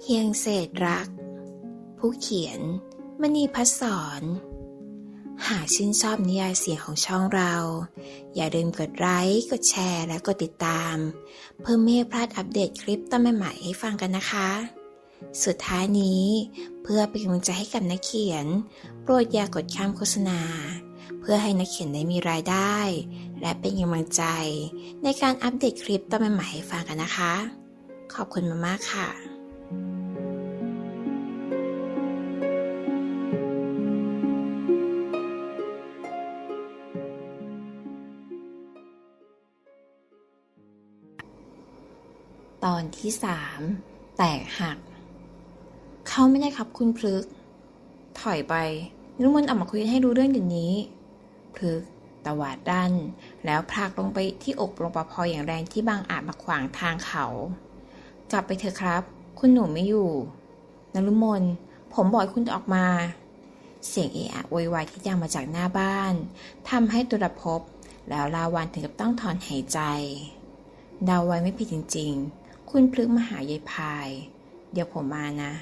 เพียงเศษรัก ผู้เขียน มณีพัฒสอนหากชื่นชอบนิยายเสียงของช่องเรา อย่าลืมกดไลค์ กดแชร์ และกดติดตาม เพื่อไม่ให้พลาดอัปเดตคลิปตอนใหม่ๆให้ฟังกันนะคะ สุดท้ายนี้เพื่อเป็นกำลังใจให้กับนักเขียน โปรดอย่ากดข้ามโฆษณา เพื่อให้นักเขียนได้มีรายได้ และเป็นกำลังใจ ในการอัปเดตคลิปตอนใหม่ๆให้ฟังกันนะคะ ขอบคุณมากๆค่ะ ที่สามแตกหัก เขาไม่ได้ครับคุณพลึก ถอยไปนุ่มนออกมาคุยให้รู้เรื่องเดี๋ยวนี้ พลึกตวาดดันแล้วพลากลงไปที่อกรปภอย่างแรงที่บางอาจมาขวางทางเขา กลับไปเถอะครับ คุณหนูไม่อยู่นรุมนผมบอกคุณออกมา เสียงเอะอะโวยวายที่ดังมาจากหน้าบ้านทำให้ตุลภพแล้วลาวันถึงกับต้องถอนหายใจ ดาไว้ไม่ผิดจริง คุณพลึกมาหายายพาย เดี๋ยวผมมานะ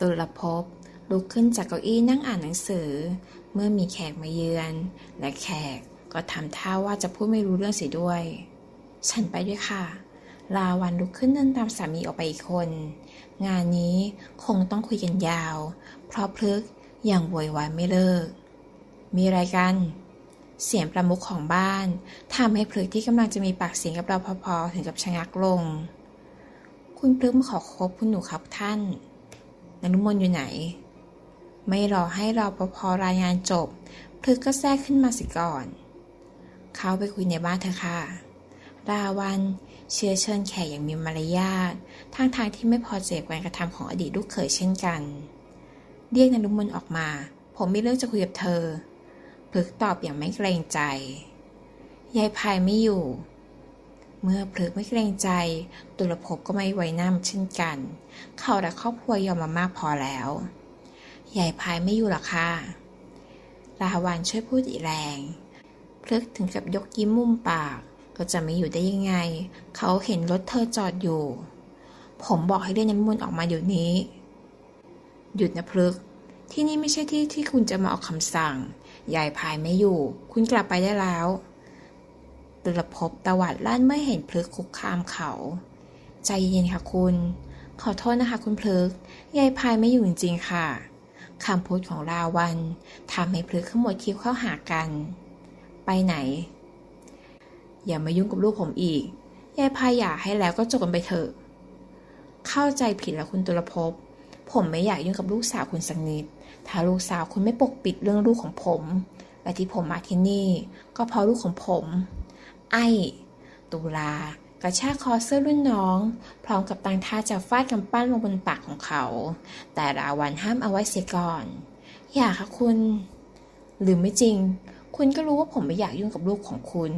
ตุลภพลุกขึ้นจากเก้าอี้นั่งอ่านหนังสือ เมื่อมีแขกมาเยือน และแขกก็ทำท่าว่าจะพูดไม่รู้เรื่องเสียด้วย ฉันไปด้วยค่ะ ลาวันลุกขึ้นเดินตามสามีออกไปอีกคน งานนี้คงต้องคุยกันยาว เพราะพลึกยังโวยวายไม่เลิก มีอะไรกัน เสียงประมุขของบ้านทำให้พลึกที่กำลังจะมีปากเสียงกับเราพอๆถึงกับชะงักลง คุณพลึกมาขอคบคุณหนูครับท่านนรุมนอยู่ไหน ไม่รอให้เราพอรายงานจบ พลึกก็แทรกขึ้นมาสิก่อน เขาไปคุยในบ้านเถอค่ะ ราวันเชื้อเชิญแขกอย่างมีมารยาททางทางที่ไม่พอใจกับการกระทำของอดีตลูกเขยเช่นกัน เรียกนรุมนออกมา ผมมีเรื่องจะคุยกับเธอ พลึกตอบอย่างไม่เกรงใจ ยายพายไม่อยู่ เมื่อพลึกไม่เกรงใจ ตุลภพก็ไม่ไว้น้าเช่นกัน เขาและครอบครัวยอมมามากพอแล้ว ยายพายไม่อยู่หรอคะราวันช่วยพูดอีแรง พลึกถึงกับยกยิ้มมุมปาก ก็จะไม่อยู่ได้ยังไง เขาเห็นรถเธอจอดอยู่ ผมบอกให้เรียกน้ำมนต์ออกมาเดี๋ยวนี้ หยุดนะพลึก ที่นี่ไม่ใช่ที่ที่คุณจะมาออกคำสั่ง ยายพายไม่อยู่ คุณกลับไปได้แล้วตุลภพตวัดลั่นเมื่อเห็นพลึกคุกคามเขา ใจเย็นค่ะคุณ ขอโทษนะคะคุณพลึก ยายพายไม่อยู่จริงๆค่ะคำพูดของราวันทำให้พลึกขมวดคิ้วเข้าหากัน ไปไหน อย่ามายุ่งกับลูกผมอีก ยายพายอยากให้แล้วก็จบกันไปเถอะ เข้าใจผิดแล้วคุณตุลภพ ผมไม่อยากยุ่งกับลูกสาวคุณสักนิด ถ้าลูกสาวคุณไม่ปกปิดเรื่องลูกของผม และที่ผมมาที่นี่ ก็เพราะลูกของผม ไอ้ ตุลากระชากคอเสื้อรุ่นน้อง พร้อมกับตังท่าจะฟาดกำปั้นลงบนปากของเขา แต่ราวันห้ามเอาไว้เสียก่อน อย่าค่ะคุณ หรือไม่จริง คุณก็รู้ว่าผมไม่อยากยุ่งกับลูกของคุณ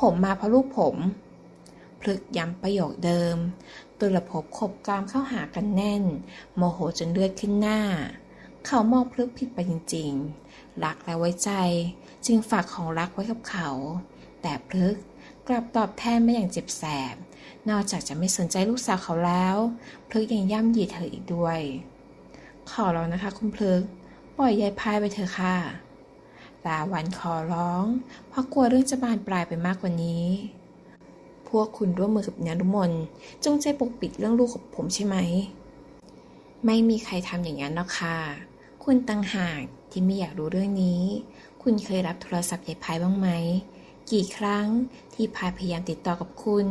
ผมมาเพราะลูกผม พลึกย้ำประโยคเดิม ตุลภพขบกรามเข้าหากันแน่น โมโหจนเลือดขึ้นหน้า เขามองพลึกผิดไปจริงๆ รักและไว้ใจ จึงฝากของรักไว้กับเขา แต่พลึกกลับตอบแทนไม่อย่างเจ็บแสบ นอกจากจะไม่สนใจลูกสาวเขาแล้ว พลึกยังย่ำยีเธออีกด้วย ขอร้องนะคะคุณพลึก ปล่อยยายพายไปเถอะค่ะลาวันขอร้อง เพราะกลัวเรื่องจะบานปลายไปมากกว่านี้ พวกคุณร่วมมือกับนรุมนจงใจปกปิดเรื่องลูกของผมใช่ไหม ไม่มีใครทำอย่างนั้นหรอกค่ะ คุณตังหากที่ไม่อยากรู้เรื่องนี้ คุณเคยรับโทรศัพท์ยายพายบ้างไหม กี่ครั้งที่พายพยายามติดต่อกับคุณ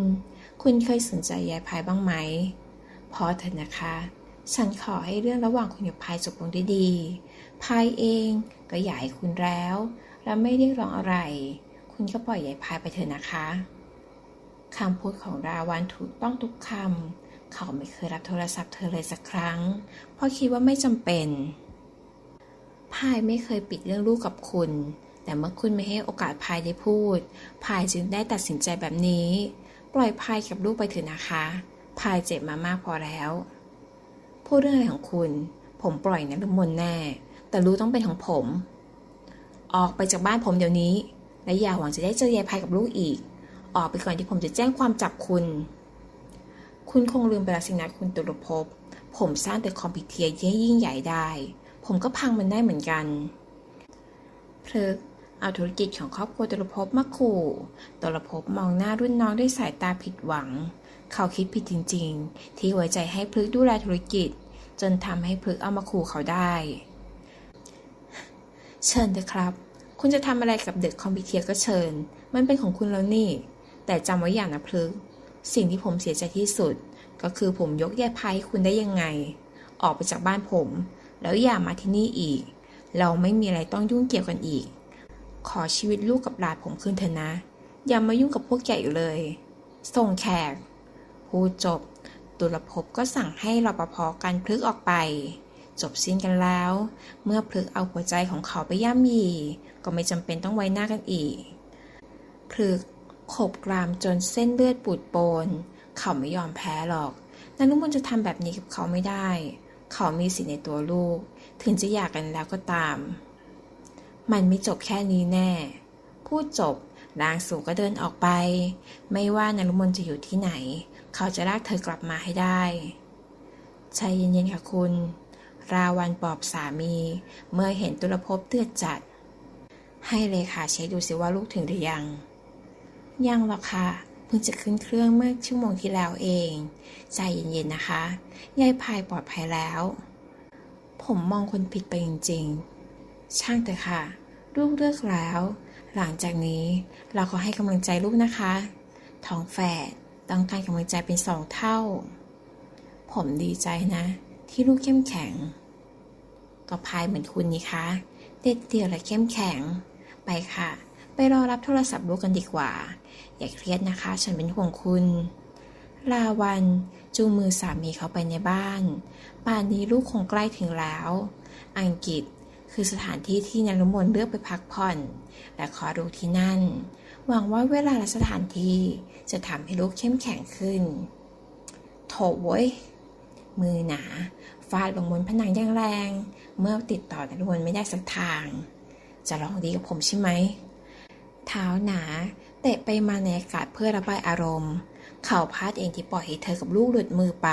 คุณเคยสนใจยายพายบ้างไหม พอเถอะนะคะ ฉันขอให้เรื่องระหว่างคุณกับพายจบลงด้วยดี พายเองก็อยากให้คุณแล้ว และไม่เรียกร้องอะไร คุณก็ปล่อยยายพายไปเถอะนะคะ คำพูดของราวันถูกต้องทุกคำ เขาไม่เคยรับโทรศัพท์เธอเลยสักครั้ง เพราะคิดว่าไม่จำเป็นพายไม่เคยปิดเรื่องลูกกับคุณ แต่เมื่อคุณไม่ให้โอกาสพายได้พูด พายจึงได้ตัดสินใจแบบนี้ ปล่อยพายกับลูกไปเถอะนะคะ พายเจ็บมามากพอแล้ว พูดเรื่องอะไรของคุณ ผมปล่อยนะลุงมนแน่ แต่รู้ต้องเป็นของผม ออกไปจากบ้านผมเดี๋ยวนี้ และอย่าหวังจะได้เจอยายพายกับลูกอีก ออกไปก่อนที่ผมจะแจ้งความจับคุณ คุณคงลืมไปแล้วสินะคุณตุลภพ ผมสร้างแต่คอมพิวเทียที่ยิ่งใหญ่ได้ ผมก็พังมันได้เหมือนกัน เพลึกเอาธุรกิจของครอบครัวตุลภพมาขู่ตุลภพมองหน้ารุ่นน้องด้วยสายตาผิดหวัง เขาคิดผิดจริง ๆ ที่ไว้ใจให้พลึกดูแลธุรกิจ จนทำให้พลึกเอามาขู่เขาได้ เชิญเถอะครับ คุณจะทำอะไรกับเด็กคอมพิวเทียก็เชิญ มันเป็นของคุณแล้วนี่ แต่จำไว้อย่างนะพลึก สิ่งที่ผมเสียใจที่สุด ก็คือผมยกแย่พายคุณได้ยังไง ออกไปจากบ้านผม แล้วอย่ามาที่นี่อีก เราไม่มีอะไรต้องยุ่งเกี่ยวกันอีก ขอชีวิตลูกกับหลานผมคืนเถอะนะ อย่ามายุ่งกับพวกแกอีกเลย ส่งแขกพูดจบ ตุลภพก็สั่งให้รปภกันพลึกออกไป จบสิ้นกันแล้ว เมื่อพลึกเอาหัวใจของเขาไปย่ำยี ก็ไม่จำเป็นต้องไว้หน้ากันอีกพลึก ขบกรามจนเส้นเลือดปูดโปน เขาไม่ยอมแพ้หรอกนันนุมนจะทำแบบนี้กับเขาไม่ได้ เขามีสิทธิ์ในตัวลูก ถึงจะหย่ากกันแล้วก็ตาม มันไม่จบแค่นี้แน่ พูดจบนางสูก็เดินออกไป ไม่ว่านรุมนจะอยู่ที่ไหน เขาจะลากเธอกลับมาให้ได้ใจเย็นๆค่ะคุณ ราวันปอบสามี เมื่อเห็นตุลภพเตือดจัด ให้เลขาเช็คดูสิว่าลูกถึงหรือยัง ยังหรอกค่ะเพิ่งจะขึ้นเครื่องเมื่อชั่วโมงที่แล้วเอง ใจเย็นๆนะคะ ยายพายปลอดภัยแล้ว ผมมองคนผิดไปจริงๆ ช่างเถอะค่ะ ลูกเลิกแล้ว หลังจากนี้เราขอให้กำลังใจลูกนะคะ ท้องแฝดต้องการกำลังใจเป็นสองเท่า ผมดีใจนะ ที่ลูกเข้มแข็ง ก็พายเหมือนคุณนี่คะ เด็ดเดี่ยวและเข้มแข็ง ไปค่ะ ไปรอรับโทรศัพท์ลูกกันดีกว่า อย่าเครียดนะคะ ฉันเป็นห่วงคุณ ลาวันจูงมือสามีเขาไปในบ้าน ป่านนี้ลูกคงใกล้ถึงแล้ว อังกฤษคือสถานที่ที่นรุมนเลือกไปพักผ่อน และขอดูที่นั่น หวังว่าเวลาและสถานที่จะทำให้ลูกเข้มแข็งขึ้น โถเว้ย มือหนาฟาดลงบนผนังอย่างแรง เมื่อติดต่อนรุมนไม่ได้สักทาง จะลองดีกับผมใช่ไหม เท้าหนาเตะไปมาในอากาศเพื่อระบายอารมณ์ เข่าพาดเองที่ปล่อยให้เธอกับลูกหลุดมือไป